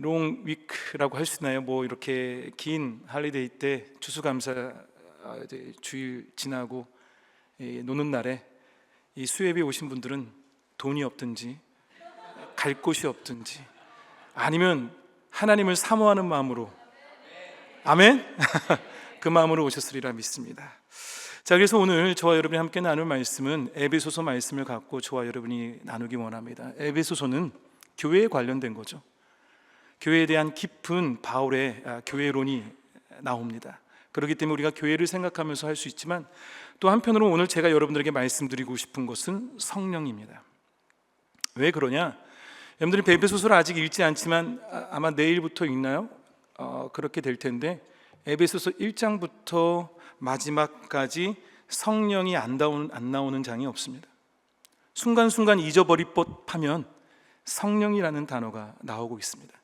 롱 위크라고 할 수 있나요? 뭐 이렇게 긴 할리데이 때 추수감사 아, 주일 지나고 이 노는 날에 이 수협에 오신 분들은 돈이 없든지 갈 곳이 없든지 아니면 하나님을 사모하는 마음으로 아멘 그 마음으로 오셨으리라 믿습니다. 자 그래서 오늘 저와 여러분이 함께 나눌 말씀은 에베소서 말씀을 갖고 저와 여러분이 나누기 원합니다. 에베소서는 교회에 관련된 거죠. 교회에 대한 깊은 바울의 아, 교회론이 나옵니다. 그렇기 때문에 우리가 교회를 생각하면서 할 수 있지만 또 한편으로 오늘 제가 여러분들에게 말씀드리고 싶은 것은 성령입니다. 왜 그러냐? 여러분들이 베베소서를 아직 읽지 않지만 아, 아마 내일부터 읽나요? 어, 그렇게 될 텐데 에베소서 1장부터 마지막까지 성령이 안 나오는, 안 나오는 장이 없습니다. 순간순간 잊어버릴 법하면 성령이라는 단어가 나오고 있습니다.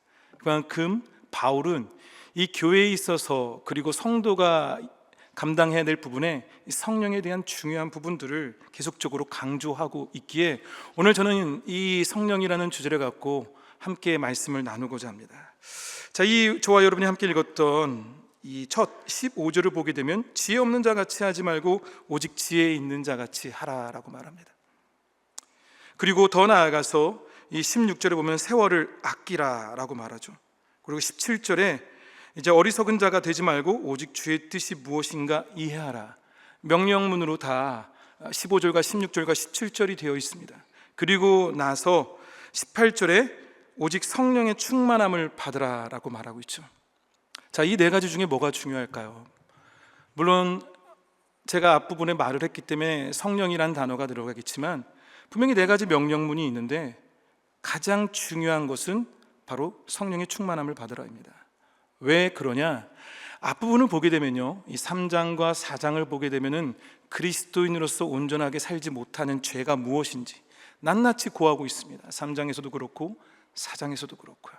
그만큼 바울은 이 교회에 있어서 그리고 성도가 감당해야 될 부분에 성령에 대한 중요한 부분들을 계속적으로 강조하고 있기에 오늘 저는 이 성령이라는 주제를 갖고 함께 말씀을 나누고자 합니다. 자, 이 저와 여러분이 함께 읽었던 이 첫 15절을 보게 되면 지혜 없는 자 같이 하지 말고 오직 지혜 있는 자 같이 하라라고 말합니다. 그리고 더 나아가서 이 16절에 보면 세월을 아끼라라고 말하죠. 그리고 17절에 이제 어리석은 자가 되지 말고 오직 주의 뜻이 무엇인가 이해하라. 명령문으로 다 15절과 16절과 17절이 되어 있습니다. 그리고 나서 18절에 오직 성령의 충만함을 받으라라고 말하고 있죠. 자, 이 네 가지 중에 뭐가 중요할까요? 물론 제가 앞부분에 말을 했기 때문에 성령이란 단어가 들어가겠지만 분명히 네 가지 명령문이 있는데 가장 중요한 것은 바로 성령의 충만함을 받으라입니다. 왜 그러냐? 앞부분을 보게 되면요. 이 3장과 4장을 보게 되면은 그리스도인으로서 온전하게 살지 못하는 죄가 무엇인지 낱낱이 고하고 있습니다. 3장에서도 그렇고 4장에서도 그렇고요.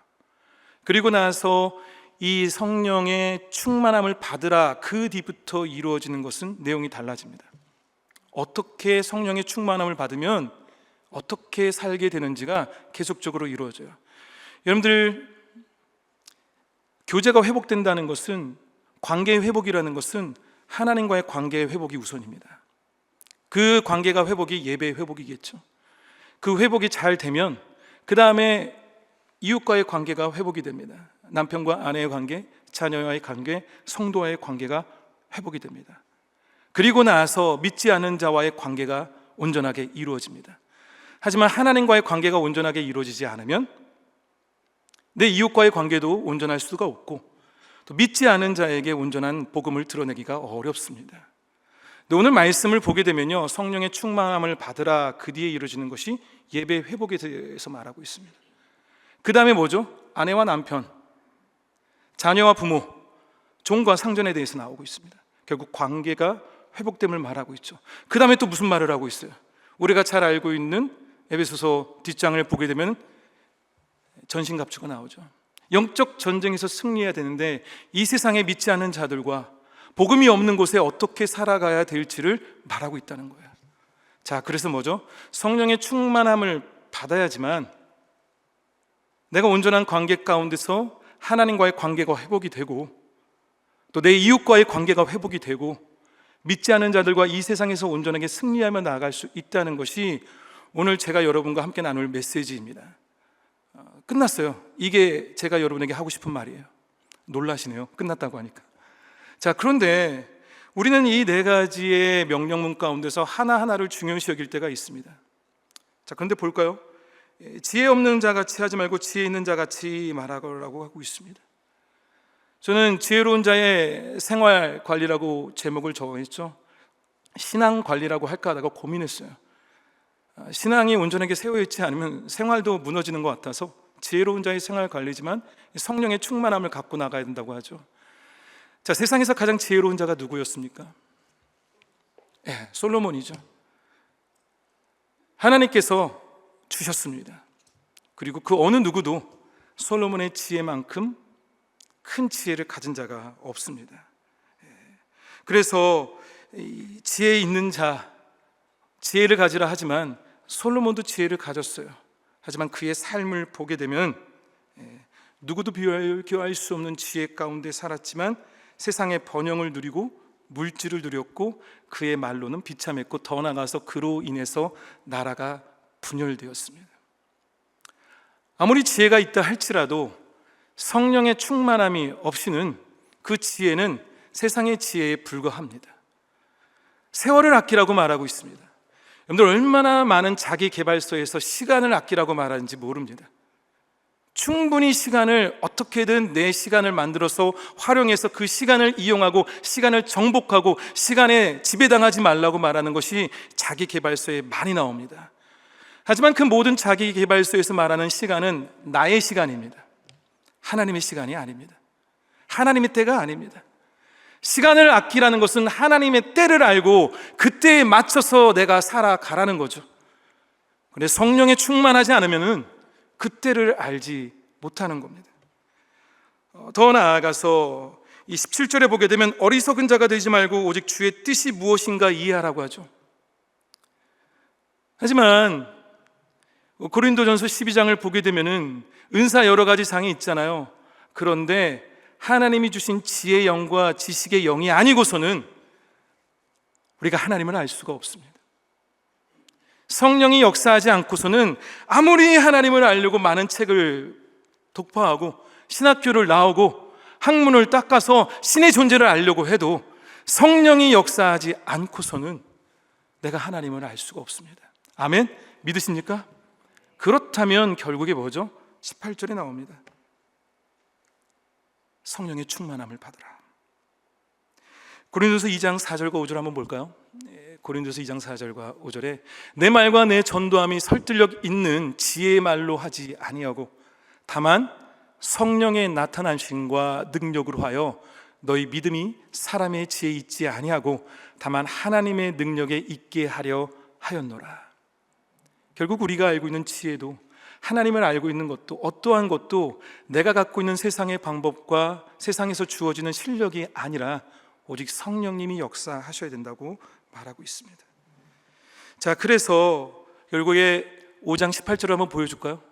그리고 나서 이 성령의 충만함을 받으라 그 뒤부터 이루어지는 것은 내용이 달라집니다. 어떻게 성령의 충만함을 받으면 어떻게 살게 되는지가 계속적으로 이루어져요. 여러분들 교제가 회복된다는 것은 관계의 회복이라는 것은 하나님과의 관계의 회복이 우선입니다. 그 관계가 회복이 예배의 회복이겠죠. 그 회복이 잘 되면 그 다음에 이웃과의 관계가 회복이 됩니다. 남편과 아내의 관계, 자녀와의 관계, 성도와의 관계가 회복이 됩니다. 그리고 나서 믿지 않는 자와의 관계가 온전하게 이루어집니다. 하지만 하나님과의 관계가 온전하게 이루어지지 않으면 내 이웃과의 관계도 온전할 수가 없고 또 믿지 않은 자에게 온전한 복음을 드러내기가 어렵습니다. 오늘 말씀을 보게 되면요 성령의 충만함을 받으라 그 뒤에 이루어지는 것이 예배 회복에 대해서 말하고 있습니다. 그 다음에 뭐죠? 아내와 남편, 자녀와 부모, 종과 상전에 대해서 나오고 있습니다. 결국 관계가 회복됨을 말하고 있죠. 그 다음에 또 무슨 말을 하고 있어요? 우리가 잘 알고 있는 에베소서 뒷장을 보게 되면 전신 갑주가 나오죠. 영적 전쟁에서 승리해야 되는데 이 세상에 믿지 않는 자들과 복음이 없는 곳에 어떻게 살아가야 될지를 말하고 있다는 거예요. 자, 그래서 뭐죠? 성령의 충만함을 받아야지만 내가 온전한 관계 가운데서 하나님과의 관계가 회복이 되고 또 내 이웃과의 관계가 회복이 되고 믿지 않는 자들과 이 세상에서 온전하게 승리하며 나아갈 수 있다는 것이 오늘 제가 여러분과 함께 나눌 메시지입니다. 어, 끝났어요. 이게 제가 여러분에게 하고 싶은 말이에요. 놀라시네요. 끝났다고 하니까. 자, 그런데 우리는 이 네 가지의 명령문 가운데서 하나하나를 중요시 여길 때가 있습니다. 자, 그런데 볼까요? 예, 지혜 없는 자 같이 하지 말고 지혜 있는 자 같이 말하라고 하고 있습니다. 저는 지혜로운 자의 생활 관리라고 제목을 적어했죠. 신앙 관리라고 할까 하다가 고민했어요. 아, 신앙이 온전하게 세워 있지 않으면 생활도 무너지는 것 같아서 지혜로운 자의 생활 관리지만 성령의 충만함을 갖고 나가야 된다고 하죠. 자, 세상에서 가장 지혜로운 자가 누구였습니까? 예, 솔로몬이죠. 하나님께서 주셨습니다. 그리고 그 어느 누구도 솔로몬의 지혜만큼 큰 지혜를 가진 자가 없습니다. 예. 그래서 지혜 있는 자, 지혜를 가지라 하지만 솔로몬도 지혜를 가졌어요. 하지만 그의 삶을 보게 되면 예, 누구도 비교할 수 없는 지혜 가운데 살았지만 세상의 번영을 누리고 물질을 누렸고 그의 말로는 비참했고 더 나아가서 그로 인해서 나라가 분열되었습니다. 아무리 지혜가 있다 할지라도 성령의 충만함이 없이는 그 지혜는 세상의 지혜에 불과합니다. 세월을 아끼라고 말하고 있습니다. 여러분들 얼마나 많은 자기 개발서에서 시간을 아끼라고 말하는지 모릅니다. 충분히 시간을 어떻게든 내 시간을 만들어서 활용해서 그 시간을 이용하고 시간을 정복하고 시간에 지배당하지 말라고 말하는 것이 자기 개발서에 많이 나옵니다. 하지만 그 모든 자기 개발서에서 말하는 시간은 나의 시간입니다. 하나님의 시간이 아닙니다. 하나님의 때가 아닙니다. 시간을 아끼라는 것은 하나님의 때를 알고 그때에 맞춰서 내가 살아가라는 거죠. 근데 성령에 충만하지 않으면은 그때를 알지 못하는 겁니다. 어, 더 나아가서 이 17절에 보게 되면 어리석은 자가 되지 말고 오직 주의 뜻이 무엇인가 이해하라고 하죠. 하지만 고린도전서 12장을 보게 되면은 은사 여러 가지 장이 있잖아요. 그런데 하나님이 주신 지혜의 영과 지식의 영이 아니고서는 우리가 하나님을 알 수가 없습니다. 성령이 역사하지 않고서는 아무리 하나님을 알려고 많은 책을 독파하고 신학교를 나오고 학문을 닦아서 신의 존재를 알려고 해도 성령이 역사하지 않고서는 내가 하나님을 알 수가 없습니다. 아멘? 믿으십니까? 그렇다면 결국에 뭐죠? 18절에 나옵니다. 성령의 충만함을 받으라. 고린도서 2장 4절과 5절 한번 볼까요? 예, 고린도서 2장 4절과 5절에 내 말과 내 전도함이 설득력 있는 지혜의 말로 하지 아니하고 다만 성령의 나타나심과 능력으로 하여 너희 믿음이 사람의 지혜에 있지 아니하고 다만 하나님의 능력에 있게 하려 하였노라. 결국 우리가 알고 있는 지혜도 하나님을 알고 있는 것도 어떠한 것도 내가 갖고 있는 세상의 방법과 세상에서 주어지는 실력이 아니라 오직 성령님이 역사하셔야 된다고 말하고 있습니다. 자, 그래서 결국에 5장 18절을 한번 보여줄까요?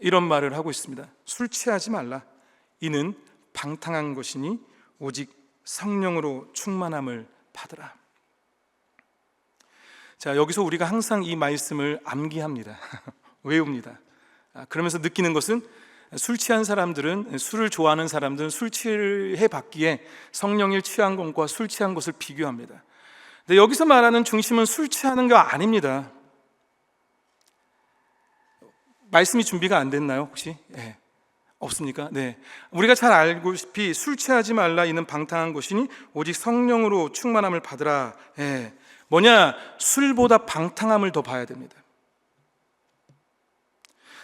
이런 말을 하고 있습니다. 술 취하지 말라. 이는 방탕한 것이니 오직 성령으로 충만함을 받으라. 자, 여기서 우리가 항상 이 말씀을 암기합니다. 외웁니다. 아, 그러면서 느끼는 것은 술 취한 사람들은 술을 좋아하는 사람들은 술 취해 받기에 성령일 취한 것과 술 취한 것을 비교합니다. 근데 여기서 말하는 중심은 술 취하는 거 아닙니다. 말씀이 준비가 안 됐나요, 혹시? 네. 없습니까? 네. 우리가 잘 알고 싶이 술 취하지 말라 이는 방탕한 것이니 오직 성령으로 충만함을 받으라. 네. 뭐냐? 술보다 방탕함을 더 봐야 됩니다.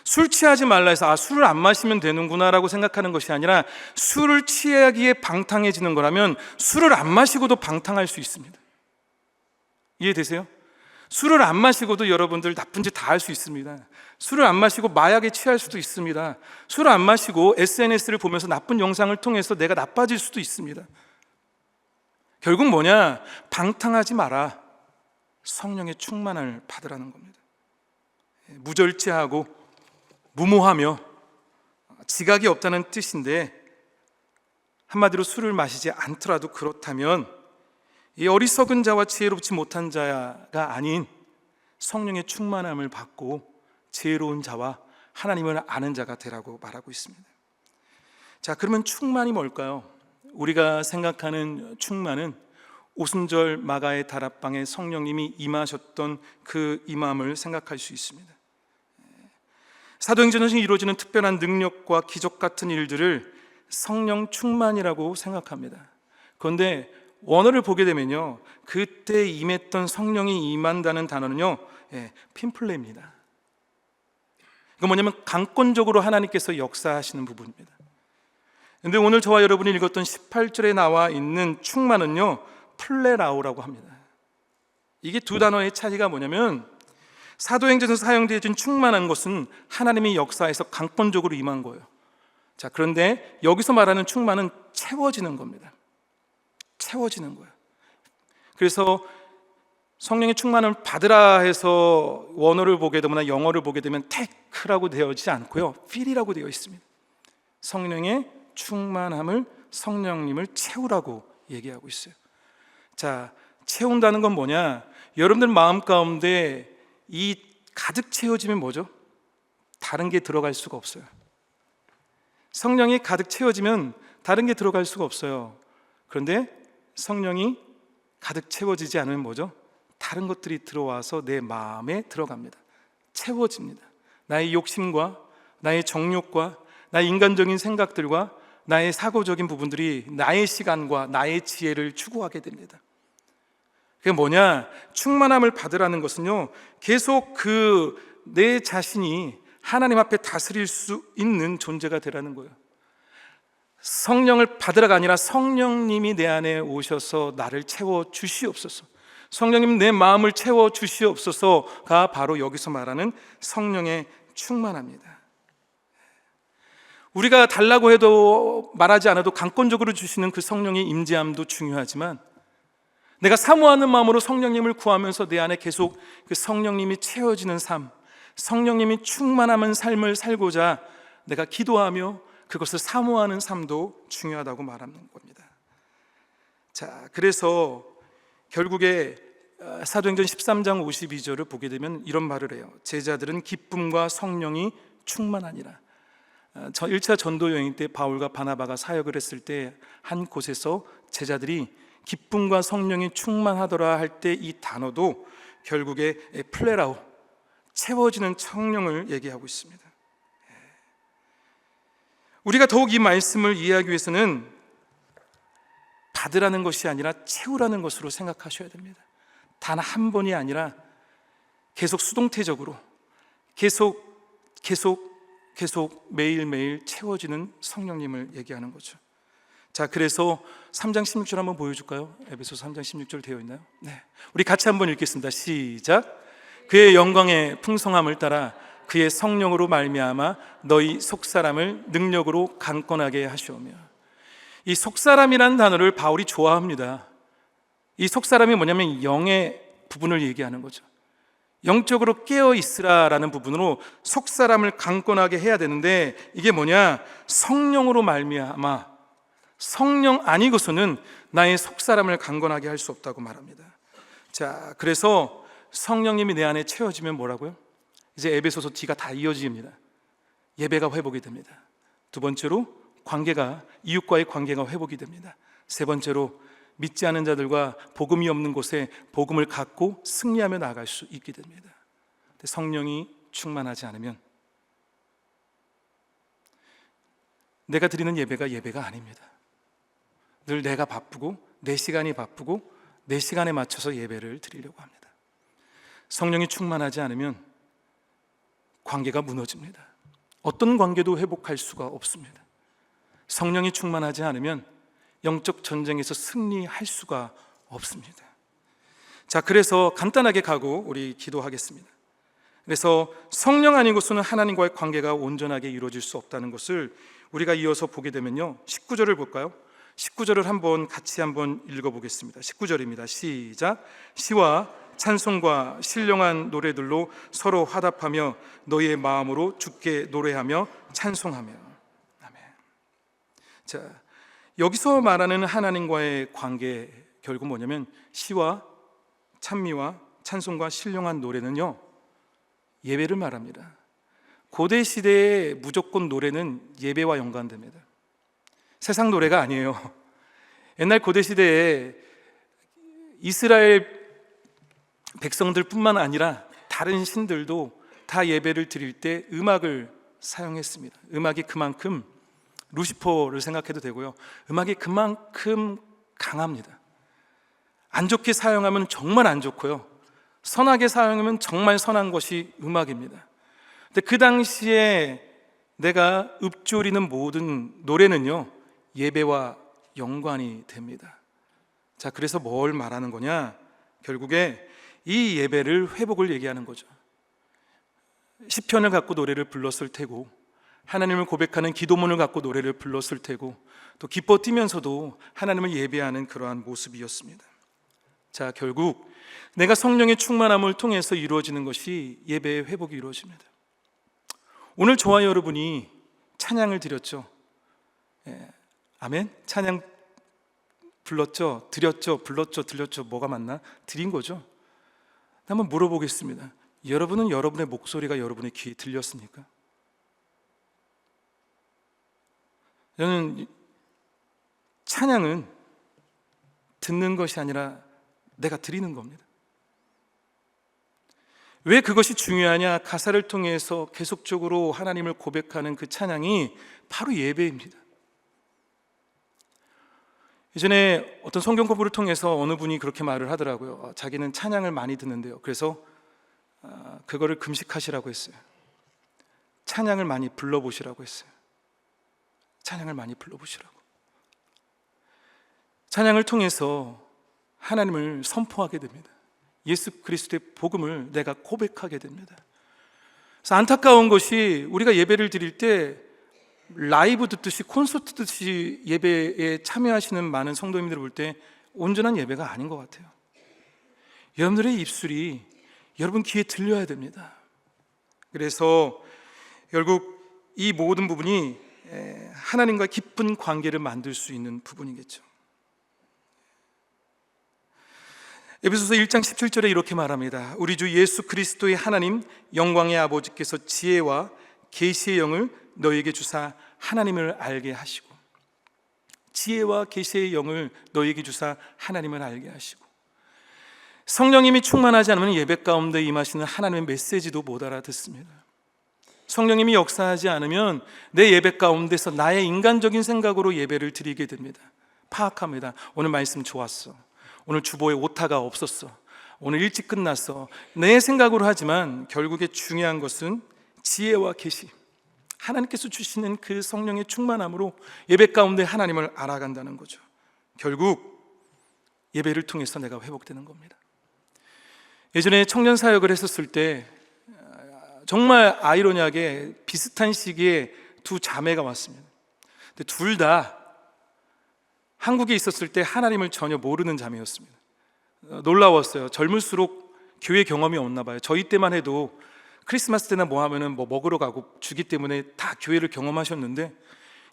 술 취하지 말라 해서 아 술을 안 마시면 되는구나라고 생각하는 것이 아니라 술을 취하기에 방탕해지는 거라면 술을 안 마시고도 방탕할 수 있습니다. 이해되세요? 술을 안 마시고도 여러분들 나쁜 짓 다 할 수 있습니다. 술을 안 마시고 마약에 취할 수도 있습니다. 술을 안 마시고 SNS를 보면서 나쁜 영상을 통해서 내가 나빠질 수도 있습니다. 결국 뭐냐? 방탕하지 마라. 성령의 충만을 받으라는 겁니다. 무절제하고 무모하며 지각이 없다는 뜻인데 한마디로 술을 마시지 않더라도 그렇다면 이 어리석은 자와 지혜롭지 못한 자가 아닌 성령의 충만함을 받고 지혜로운 자와 하나님을 아는 자가 되라고 말하고 있습니다. 자, 그러면 충만이 뭘까요? 우리가 생각하는 충만은 오순절 마가의 다락방에 성령님이 임하셨던 그 임함을 생각할 수 있습니다. 사도행전에서 이루어지는 특별한 능력과 기적 같은 일들을 성령 충만이라고 생각합니다. 그런데 원어를 보게 되면요, 그때 임했던 성령이 임한다는 단어는요, 예, 핀플레입니다. 그 뭐냐면 강권적으로 하나님께서 역사하시는 부분입니다. 근데 오늘 저와 여러분이 읽었던 18절에 나와 있는 충만은요, 플레라오라고 합니다. 이게 두 단어의 차이가 뭐냐면 사도행전에서 사용되어진 충만한 것은 하나님의 역사에서 강권적으로 임한 거예요. 자, 그런데 여기서 말하는 충만은 채워지는 겁니다. 채워지는 거예요. 그래서 성령의 충만을 받으라 해서 원어를 보게 되거나 영어를 보게 되면 테크라고 되어지지 않고요. 필이라고 되어 있습니다. 성령의 충만함을 성령님을 채우라고 얘기하고 있어요. 자, 채운다는 건 뭐냐? 여러분들 마음 가운데 이 가득 채워지면 뭐죠? 다른 게 들어갈 수가 없어요. 성령이 가득 채워지면 다른 게 들어갈 수가 없어요. 그런데 성령이 가득 채워지지 않으면 뭐죠? 다른 것들이 들어와서 내 마음에 들어갑니다. 채워집니다. 나의 욕심과 나의 정욕과 나의 인간적인 생각들과 나의 사고적인 부분들이 나의 시간과 나의 지혜를 추구하게 됩니다. 그게 뭐냐? 충만함을 받으라는 것은요, 계속 그 내 자신이 하나님 앞에 다스릴 수 있는 존재가 되라는 거예요. 성령을 받으라가 아니라 성령님이 내 안에 오셔서 나를 채워 주시옵소서. 성령님 내 마음을 채워 주시옵소서가 바로 여기서 말하는 성령의 충만합니다. 우리가 달라고 해도 말하지 않아도 강권적으로 주시는 그 성령의 임재함도 중요하지만 내가 사모하는 마음으로 성령님을 구하면서 내 안에 계속 그 성령님이 채워지는 삶, 성령님이 충만함은 삶을 살고자 내가 기도하며 그것을 사모하는 삶도 중요하다고 말하는 겁니다. 자, 그래서 결국에 어, 사도행전 13장 52절을 보게 되면 이런 말을 해요. 제자들은 기쁨과 성령이 충만하니라. 어, 저 1차 전도 여행 때 바울과 바나바가 사역을 했을 때 한 곳에서 제자들이 기쁨과 성령이 충만하더라 할 때 이 단어도 결국에 플레라오 채워지는 성령을 얘기하고 있습니다. 예. 우리가 더욱 이 말씀을 이해하기 위해서는 받으라는 것이 아니라 채우라는 것으로 생각하셔야 됩니다. 단 한 번이 아니라 계속 수동태적으로 계속 계속 계속 매일매일 채워지는 성령님을 얘기하는 거죠. 자, 그래서 3장 16절 한번 보여줄까요? 에베소 3장 16절 되어 있나요? 네. 우리 같이 한번 읽겠습니다. 시작. 그의 영광의 풍성함을 따라 그의 성령으로 말미암아 너희 속사람을 능력으로 강건하게 하시오며 이 속사람이라는 단어를 바울이 좋아합니다. 이 속사람이 뭐냐면 영의 부분을 얘기하는 거죠. 영적으로 깨어 있으라라는 부분으로 속사람을 강건하게 해야 되는데 이게 뭐냐? 성령으로 말미암아 성령 아니고서는 나의 속사람을 강건하게 할 수 없다고 말합니다. 자, 그래서 성령님이 내 안에 채워지면 뭐라고요? 이제 에베소서 뒤가 다 이어집니다. 예배가 회복이 됩니다. 두 번째로 관계가 이웃과의 관계가 회복이 됩니다. 세 번째로 믿지 않은 자들과 복음이 없는 곳에 복음을 갖고 승리하며 나아갈 수 있게 됩니다. 성령이 충만하지 않으면 내가 드리는 예배가 예배가 아닙니다. 늘 내가 바쁘고 내 시간이 바쁘고 내 시간에 맞춰서 예배를 드리려고 합니다. 성령이 충만하지 않으면 관계가 무너집니다. 어떤 관계도 회복할 수가 없습니다. 성령이 충만하지 않으면 영적 전쟁에서 승리할 수가 없습니다. 자, 그래서 간단하게 가고 우리 기도하겠습니다. 그래서 성령 아니고서는 하나님과의 관계가 온전하게 이루어질 수 없다는 것을 우리가 이어서 보게 되면요. 19절을 볼까요? 19절을 한번 같이 한번 읽어 보겠습니다. 19절입니다. 시작. 시와 찬송과 신령한 노래들로 서로 화답하며 너희의 마음으로 주께 노래하며 찬송하며. 아멘. 자, 여기서 말하는 하나님과의 관계 결국 뭐냐면 시와 찬미와 찬송과 신령한 노래는요 예배를 말합니다. 고대 시대의 무조건 노래는 예배와 연관됩니다. 세상 노래가 아니에요. 옛날 고대 시대에 이스라엘 백성들뿐만 아니라 다른 신들도 다 예배를 드릴 때 음악을 사용했습니다. 음악이 그만큼 루시퍼를 생각해도 되고요. 음악이 그만큼 강합니다. 안 좋게 사용하면 정말 안 좋고요. 선하게 사용하면 정말 선한 것이 음악입니다. 근데 그 당시에 내가 읊조리는 모든 노래는요, 예배와 연관이 됩니다. 자, 그래서 뭘 말하는 거냐? 결국에 이 예배를 회복을 얘기하는 거죠. 시편을 갖고 노래를 불렀을 테고 하나님을 고백하는 기도문을 갖고 노래를 불렀을 테고 또 기뻐 뛰면서도 하나님을 예배하는 그러한 모습이었습니다. 자, 결국 내가 성령의 충만함을 통해서 이루어지는 것이 예배의 회복이 이루어집니다. 오늘 저와 여러분이 찬양을 드렸죠. 예, 아멘. 찬양 불렀죠, 드렸죠, 불렀죠, 들렸죠. 뭐가 맞나? 드린 거죠. 한번 물어보겠습니다. 여러분은 여러분의 목소리가 여러분의 귀에 들렸습니까? 저는 찬양은 듣는 것이 아니라 내가 드리는 겁니다. 왜 그것이 중요하냐? 가사를 통해서 계속적으로 하나님을 고백하는 그 찬양이 바로 예배입니다. 예전에 어떤 성경 공부를 통해서 어느 분이 그렇게 말을 하더라고요. 어, 자기는 찬양을 많이 듣는데요. 그래서 아, 그거를 금식하시라고 했어요. 찬양을 많이 불러보시라고 했어요. 찬양을 많이 불러보시라고. 찬양을 통해서 하나님을 선포하게 됩니다. 예수 그리스도의 복음을 내가 고백하게 됩니다. 그래서 안타까운 것이 우리가 예배를 드릴 때 라이브 듣듯이 콘서트 듣듯이 예배에 참여하시는 많은 성도님들을 볼 때 온전한 예배가 아닌 것 같아요. 여러분들의 입술이 여러분 귀에 들려야 됩니다. 그래서 결국 이 모든 부분이 하나님과 깊은 관계를 만들 수 있는 부분이겠죠. 에베소서 1장 17절에 이렇게 말합니다. 우리 주 예수 그리스도의 하나님 영광의 아버지께서 지혜와 계시의 영을 너에게 주사 하나님을 알게 하시고 지혜와 계시의 영을 너에게 주사 하나님을 알게 하시고 성령님이 충만하지 않으면 예배 가운데 임하시는 하나님의 메시지도 못 알아듣습니다. 성령님이 역사하지 않으면 내 예배 가운데서 나의 인간적인 생각으로 예배를 드리게 됩니다. 파악합니다. 오늘 말씀 좋았어. 오늘 주보에 오타가 없었어. 오늘 일찍 끝났어. 내 생각으로 하지만 결국에 중요한 것은 지혜와 계시. 하나님께서 주시는 그 성령의 충만함으로 예배 가운데 하나님을 알아간다는 거죠. 결국 예배를 통해서 내가 회복되는 겁니다. 예전에 청년 사역을 했었을 때 정말 아이러니하게 비슷한 시기에 두 자매가 왔습니다. 근데 둘 다 한국에 있었을 때 하나님을 전혀 모르는 자매였습니다. 어, 놀라웠어요. 젊을수록 교회 경험이 없나 봐요. 저희 때만 해도 크리스마스 때나 뭐 하면은 뭐 먹으러 가고 주기 때문에 다 교회를 경험하셨는데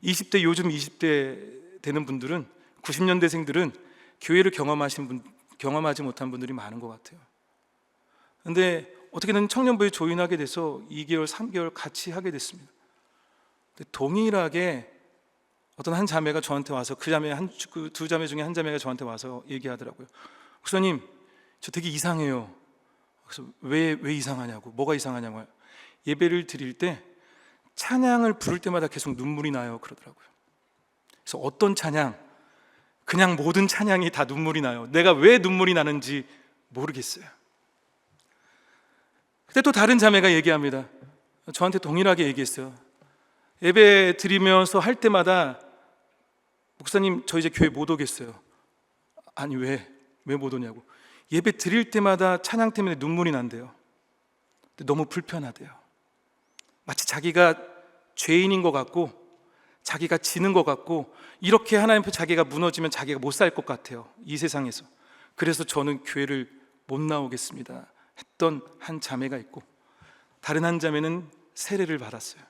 20대 요즘 20대 되는 분들은 90년대생들은 교회를 경험하신 분 경험하지 못한 분들이 많은 것 같아요. 근데 어떻게든 청년부에 조인하게 돼서 2개월, 3개월 같이 하게 됐습니다. 동일하게 어떤 한 자매가 저한테 와서 그 자매 한그 두 자매 중에 한 자매가 저한테 와서 얘기하더라고요. 목사님, 저 되게 이상해요. 그래서 왜, 왜 이상하냐고, 뭐가 이상하냐고. 예배를 드릴 때 찬양을 부를 때마다 계속 눈물이 나요. 그러더라고요. 그래서 어떤 찬양, 그냥 모든 찬양이 다 눈물이 나요. 내가 왜 눈물이 나는지 모르겠어요. 그때 또 다른 자매가 얘기합니다. 저한테 동일하게 얘기했어요. 예배 드리면서 할 때마다 목사님 저 이제 교회 못 오겠어요. 아니 왜? 왜 못 오냐고. 예배 드릴 때마다 찬양 때문에 눈물이 난대요. 너무 불편하대요. 마치 자기가 죄인인 것 같고 자기가 지는 것 같고 이렇게 하나님 앞에 자기가 무너지면 자기가 못 살 것 같아요. 이 세상에서. 그래서 저는 교회를 못 나오겠습니다. 했던 한 자매가 있고 다른 한 자매는 세례를 받았어요.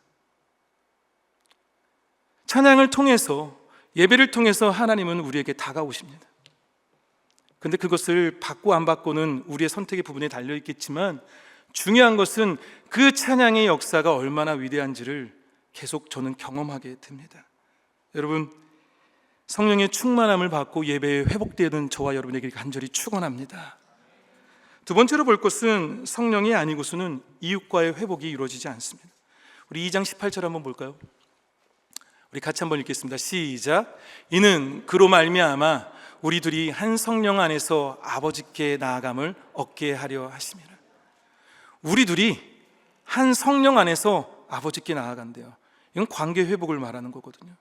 찬양을 통해서 예배를 통해서 하나님은 우리에게 다가오십니다. 근데 그것을 받고 안 받고는 우리의 선택의 부분에 달려 있겠지만 중요한 것은 그 찬양의 역사가 얼마나 위대한지를 계속 저는 경험하게 됩니다. 여러분 성령의 충만함을 받고 예배에 회복되는 저와 여러분에게 간절히 축원합니다. 두 번째로 볼 것은 성령이 아니고서는 이웃과의 회복이 이루어지지 않습니다. 우리 2장 18절 한번 볼까요? 우리 같이 한번 읽겠습니다. 시작. 이는 그로 말미암아 우리 둘이 한 성령 안에서 아버지께 나아감을 얻게 하려 하심이라. 우리 둘이 한 성령 안에서 아버지께 나아간대요. 이건 관계 회복을 말하는 거거든요.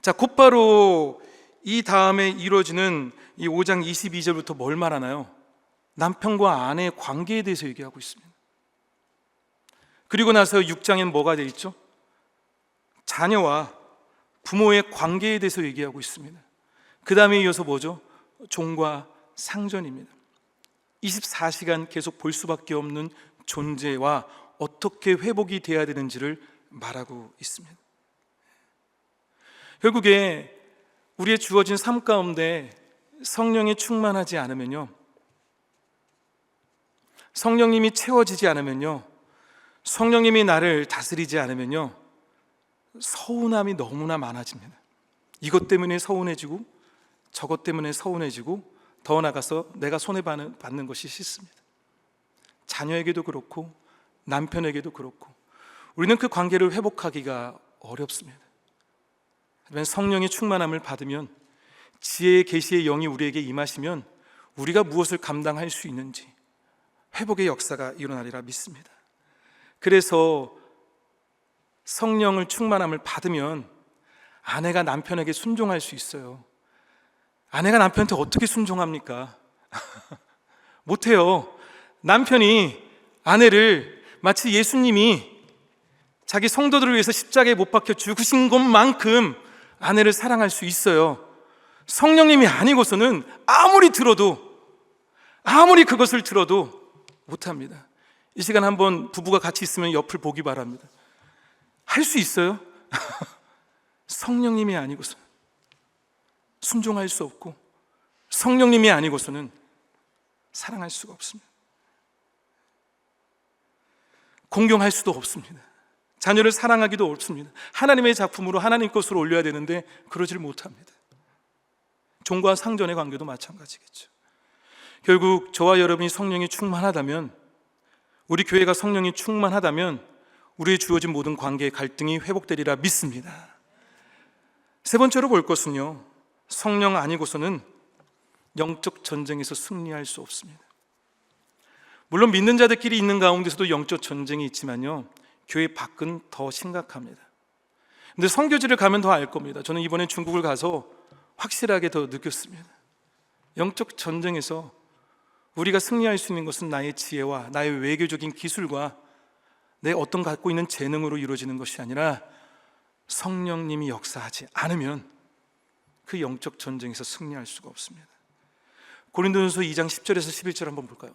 자, 곧바로 이 다음에 이루어지는 이 5장 22절부터 뭘 말하나요? 남편과 아내의 관계에 대해서 얘기하고 있습니다. 그리고 나서 6장엔 뭐가 되어 있죠? 자녀와 부모의 관계에 대해서 얘기하고 있습니다. 그 다음에 이어서 뭐죠? 종과 상전입니다. 24시간 계속 볼 수밖에 없는 존재와 어떻게 회복이 돼야 되는지를 말하고 있습니다. 결국에 우리의 주어진 삶 가운데 성령이 충만하지 않으면요. 성령님이 채워지지 않으면요. 성령님이 나를 다스리지 않으면요. 서운함이 너무나 많아집니다. 이것 때문에 서운해지고 저것 때문에 서운해지고 더 나가서 내가 손해 받는 것이 싫습니다. 자녀에게도 그렇고 남편에게도 그렇고 우리는 그 관계를 회복하기가 어렵습니다. 하지만 성령의 충만함을 받으면 지혜의 계시의 영이 우리에게 임하시면 우리가 무엇을 감당할 수 있는지 회복의 역사가 일어나리라 믿습니다. 그래서 성령을 충만함을 받으면 아내가 남편에게 순종할 수 있어요. 아내가 남편한테 어떻게 순종합니까? 못해요. 남편이 아내를 마치 예수님이 자기 성도들을 위해서 십자가에 못 박혀 죽으신 것만큼 아내를 사랑할 수 있어요. 성령님이 아니고서는 아무리 들어도 아무리 그것을 들어도 못합니다. 이 시간 한번 부부가 같이 있으면 옆을 보기 바랍니다. 할 수 있어요? 성령님이 아니고서 순종할 수 없고 성령님이 아니고서는 사랑할 수가 없습니다. 공경할 수도 없습니다. 자녀를 사랑하기도 없습니다. 하나님의 작품으로 하나님 것으로 올려야 되는데 그러질 못합니다. 종과 상전의 관계도 마찬가지겠죠. 결국 저와 여러분이 성령이 충만하다면 우리 교회가 성령이 충만하다면 우리의 주어진 모든 관계의 갈등이 회복되리라 믿습니다. 세 번째로 볼 것은요. 성령 아니고서는 영적 전쟁에서 승리할 수 없습니다. 물론 믿는 자들끼리 있는 가운데서도 영적 전쟁이 있지만요. 교회 밖은 더 심각합니다. 근데 성교지를 가면 더 알 겁니다. 저는 이번에 중국을 가서 확실하게 더 느꼈습니다. 영적 전쟁에서 우리가 승리할 수 있는 것은 나의 지혜와 나의 외교적인 기술과 내 어떤 갖고 있는 재능으로 이루어지는 것이 아니라 성령님이 역사하지 않으면 그 영적 전쟁에서 승리할 수가 없습니다. 고린도전서 2장 10절에서 11절 한번 볼까요?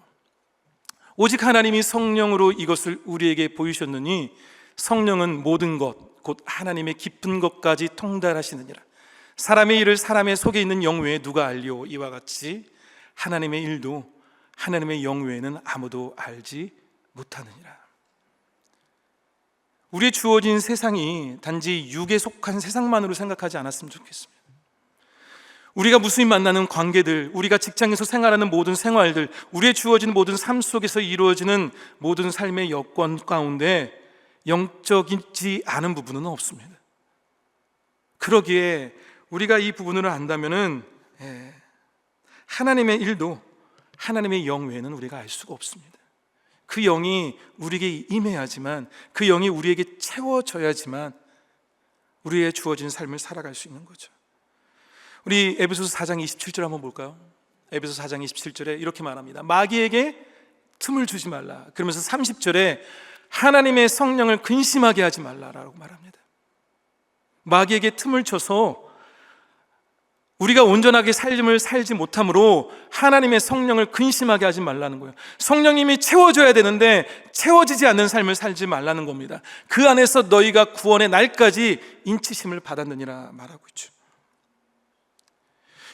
오직 하나님이 성령으로 이것을 우리에게 보이셨느니 성령은 모든 것, 곧 하나님의 깊은 것까지 통달하시느니라. 사람의 일을 사람의 속에 있는 영 외에 누가 알리오? 이와 같이 하나님의 일도 하나님의 영 외에는 아무도 알지 못하느니라. 우리의 주어진 세상이 단지 육에 속한 세상만으로 생각하지 않았으면 좋겠습니다. 우리가 무수히 만나는 관계들, 우리가 직장에서 생활하는 모든 생활들, 우리의 주어진 모든 삶 속에서 이루어지는 모든 삶의 여건 가운데 영적이지 않은 부분은 없습니다. 그러기에 우리가 이 부분을 안다면은 예, 하나님의 일도 하나님의 영 외에는 우리가 알 수가 없습니다. 그 영이 우리에게 임해야지만 그 영이 우리에게 채워져야지만 우리의 주어진 삶을 살아갈 수 있는 거죠. 우리 에베소서 4장 27절 한번 볼까요? 에베소 4장 27절에 이렇게 말합니다. 마귀에게 틈을 주지 말라. 그러면서 30절에 하나님의 성령을 근심하게 하지 말라라고 말합니다. 마귀에게 틈을 쳐서 우리가 온전하게 삶을 살지 못함으로 하나님의 성령을 근심하게 하지 말라는 거예요. 성령님이 채워줘야 되는데 채워지지 않는 삶을 살지 말라는 겁니다. 그 안에서 너희가 구원의 날까지 인치심을 받았느니라 말하고 있죠.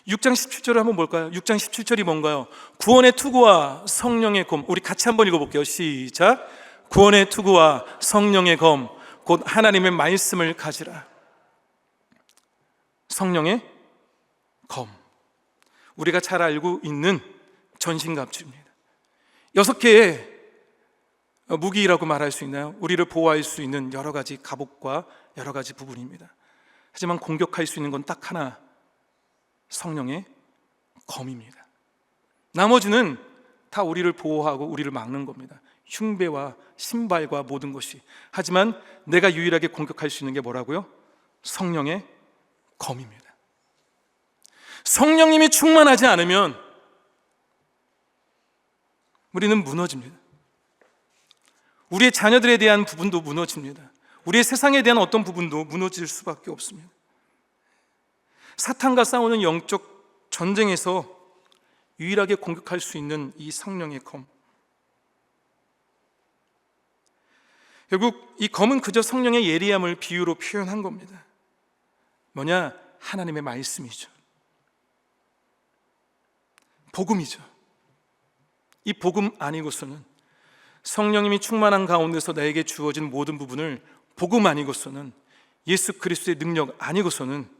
6장 17절을 한번 볼까요? 6장 17절이 뭔가요? 구원의 투구와 성령의 검. 우리 같이 한번 읽어볼게요. 시작. 구원의 투구와 성령의 검. 곧 하나님의 말씀을 가지라. 성령의 검. 우리가 잘 알고 있는 전신갑주입니다. 여섯 개의 무기라고 말할 수 있나요? 우리를 보호할 수 있는 여러 가지 갑옷과 여러 가지 부분입니다. 하지만 공격할 수 있는 건 딱 하나. 성령의 검입니다. 나머지는 다 우리를 보호하고 우리를 막는 겁니다. 흉배와 신발과 모든 것이. 하지만 내가 유일하게 공격할 수 있는 게 뭐라고요? 성령의 검입니다. 성령님이 충만하지 않으면 우리는 무너집니다. 우리의 자녀들에 대한 부분도 무너집니다. 우리의 세상에 대한 어떤 부분도 무너질 수밖에 없습니다. 사탄과 싸우는 영적 전쟁에서 유일하게 공격할 수 있는 이 성령의 검. 결국 이 검은 그저 성령의 예리함을 비유로 표현한 겁니다. 뭐냐? 하나님의 말씀이죠. 복음이죠. 이 복음 아니고서는 성령님이 충만한 가운데서 나에게 주어진 모든 부분을 복음 아니고서는 예수 그리스도의 능력 아니고서는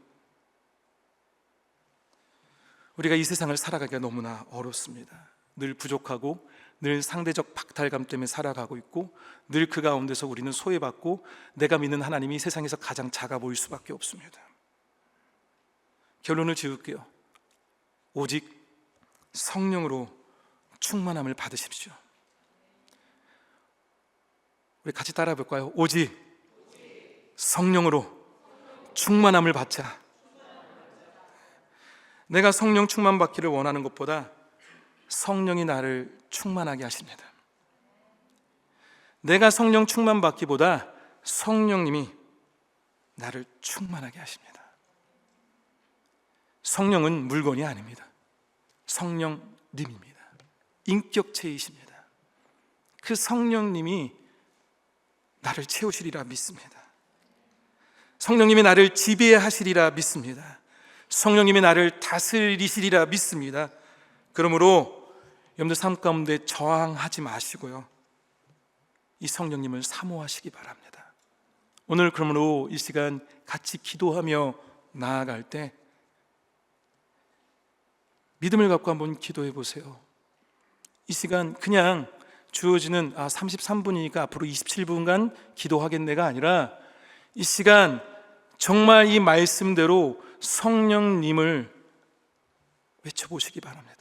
우리가 이 세상을 살아가기가 너무나 어렵습니다. 늘 부족하고 늘 상대적 박탈감 때문에 살아가고 있고 늘 그 가운데서 우리는 소외받고 내가 믿는 하나님이 세상에서 가장 작아 보일 수밖에 없습니다. 결론을 지을게요. 오직 성령으로 충만함을 받으십시오. 우리 같이 따라해 볼까요? 오직 성령으로 충만함을 받자. 내가 성령 충만 받기를 원하는 것보다 성령이 나를 충만하게 하십니다. 내가 성령 충만 받기보다 성령님이 나를 충만하게 하십니다. 성령은 물건이 아닙니다. 성령님입니다. 인격체이십니다. 그 성령님이 나를 채우시리라 믿습니다. 성령님이 나를 지배하시리라 믿습니다. 성령님이 나를 다스리시리라 믿습니다. 그러므로 여러분들 삶 가운데 저항하지 마시고요. 이 성령님을 사모하시기 바랍니다. 오늘 그러므로 이 시간 같이 기도하며 나아갈 때 믿음을 갖고 한번 기도해 보세요. 이 시간 그냥 주어지는 아 33분이니까 앞으로 27분간 기도하겠네가 아니라 이 시간 정말 이 말씀대로 성령님을 외쳐보시기 바랍니다.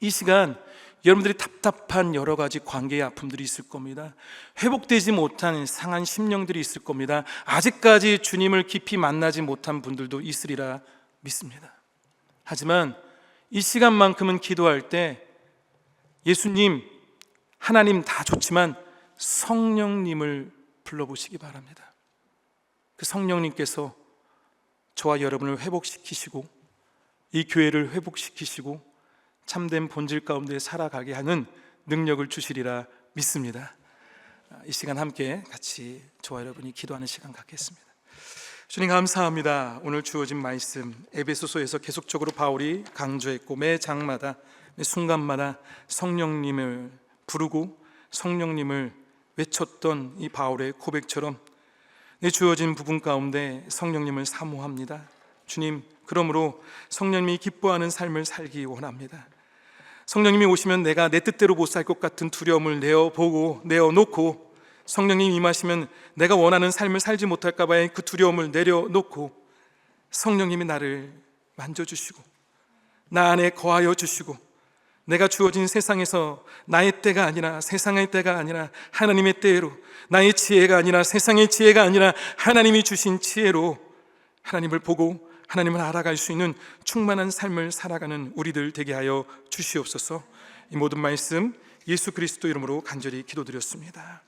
이 시간 여러분들이 답답한 여러 가지 관계의 아픔들이 있을 겁니다. 회복되지 못한 상한 심령들이 있을 겁니다. 아직까지 주님을 깊이 만나지 못한 분들도 있으리라 믿습니다. 하지만 이 시간만큼은 기도할 때 예수님, 하나님 다 좋지만 성령님을 불러보시기 바랍니다. 그 성령님께서 저와 여러분을 회복시키시고 이 교회를 회복시키시고 참된 본질 가운데 살아가게 하는 능력을 주시리라 믿습니다. 이 시간 함께 같이 저와 여러분이 기도하는 시간 갖겠습니다. 주님 감사합니다. 오늘 주어진 말씀 에베소서에서 계속적으로 바울이 강조했고 매 장마다 매 순간마다 성령님을 부르고 성령님을 외쳤던 이 바울의 고백처럼 내 주어진 부분 가운데 성령님을 사모합니다. 주님, 그러므로 성령님이 기뻐하는 삶을 살기 원합니다. 성령님이 오시면 내가 내 뜻대로 못 살 것 같은 두려움을 내어 보고 내어 놓고 성령님이 임하시면 내가 원하는 삶을 살지 못할까 봐의 그 두려움을 내려놓고 성령님이 나를 만져주시고 나 안에 거하여 주시고 내가 주어진 세상에서 나의 때가 아니라 세상의 때가 아니라 하나님의 때로 나의 지혜가 아니라 세상의 지혜가 아니라 하나님이 주신 지혜로 하나님을 보고 하나님을 알아갈 수 있는 충만한 삶을 살아가는 우리들 되게 하여 주시옵소서. 이 모든 말씀 예수 그리스도 이름으로 간절히 기도드렸습니다.